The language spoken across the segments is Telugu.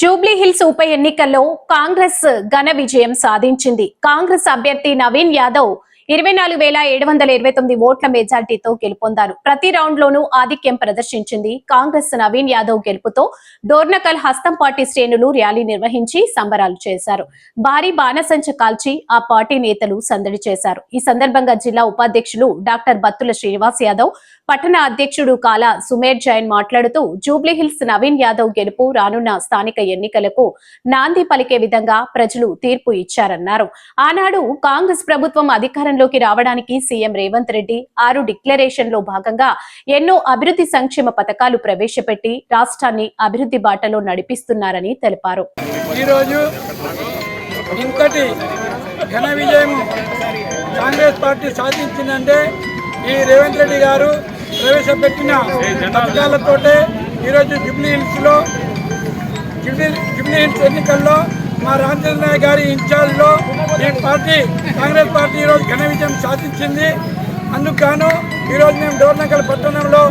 జూబ్లీహిల్స్ ఉప ఎన్నికల్లో కాంగ్రెస్ ఘన విజయం సాధించింది. కాంగ్రెస్ అభ్యర్థి నవీన్ యాదవ్ ఇరవై నాలుగు వేల ఏడు వందల ఇరవై తొమ్మిది ఓట్ల మెజార్టీతో గెలుపొందారు. ప్రతి రౌండ్ లోనూ ఆధిక్యం ప్రదర్శించింది కాంగ్రెస్ నవీన్ యాదవ్ గెలుపుతో డోర్నకల్ హస్తం పార్టీ శ్రేణులు ర్యాలీ నిర్వహించి సంబరాలు చేశారు. భారీ బాణసంచ కాల్చి ఆ పార్టీ నేతలు సందడి చేశారు. ఈ సందర్భంగా జిల్లా ఉపాధ్యక్షులు డాక్టర్ బత్తుల శ్రీనివాస్ యాదవ్ పట్టణ అధ్యక్షుడు కాల సుమేర్ జైన్ మాట్లాడుతూ జూబ్లీహిల్స్ నవీన్ యాదవ్ గెలుపు రానున్న స్థానిక ఎన్నికలకు నాంది పలికే విధంగా ప్రజలు తీర్పు ఇచ్చారన్నారు. ఆనాడు కాంగ్రెస్ ప్రభుత్వం అధికారంలోకి రావడానికి సీఎం రేవంత్ రెడ్డి ఆరు డిక్లరేషన్లో భాగంగా ఎన్నో అభివృద్ధి సంక్షేమ పథకాలు ప్రవేశపెట్టి రాష్ట్రాన్ని అభివృద్ధి బాటలో నడిపిస్తున్నారని తెలిపారు. ఈరోజు ఘన విజయం కాంగ్రెస్ పార్టీ సాధించిందంటే ఈ రేవంత్ రెడ్డి గారు ప్రవేశపెట్టిన పథకాలతోటే ఈరోజు జుబ్లీ హిల్స్లో జుబ్లీ జుబ్లీ హిల్స్ ఎన్నికల్లో మా రామచంద్ర నాయక్ గారి ఇన్ఛార్జ్లో ఈ పార్టీ కాంగ్రెస్ పార్టీ ఈరోజు ఘన విజయం సాధించింది. అందుకు ఈరోజు మేము డోర్నకల్ పట్టణంలో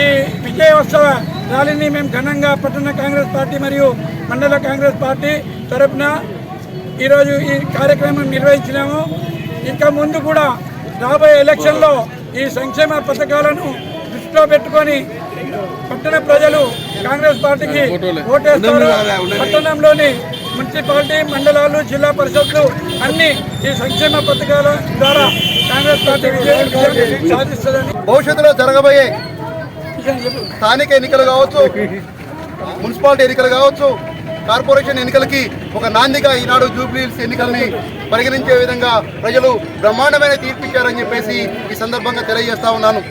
ఈ విజయోత్సవ ర్యాలీని మేము ఘనంగా పట్టణ కాంగ్రెస్ పార్టీ మరియు మండల కాంగ్రెస్ పార్టీ తరపున ఈరోజు ఈ కార్యక్రమం నిర్వహించినాము. ఇంకా ముందు కూడా రాబోయే ఎలక్షన్లో ఈ సంక్షేమ పథకాలను దృష్టిలో పెట్టుకొని పట్టణ ప్రజలు కాంగ్రెస్ పార్టీకి ఓటేస్తారు. పట్టణంలోని మున్సిపాలిటీ మండలాలు జిల్లా పరిషత్లు అన్ని ఈ సంక్షేమ పథకాల ద్వారా కాంగ్రెస్ పార్టీ సాధిస్తుందని. భవిష్యత్తులో జరగబోయే స్థానిక ఎన్నికలు కావచ్చు మున్సిపాలిటీ ఎన్నికలు కావచ్చు కార్పొరేషన్ ఎన్నికలకి ఒక నాందిగా ఈనాడు జూబ్లీహిల్స్ ఎన్నికల్ని పరిగణించే విధంగా ప్రజలు బ్రహ్మాండమైన తీర్పు ఇచ్చారని చెప్పేసి ఈ సందర్భంగా తెలియజేస్తా ఉన్నాను.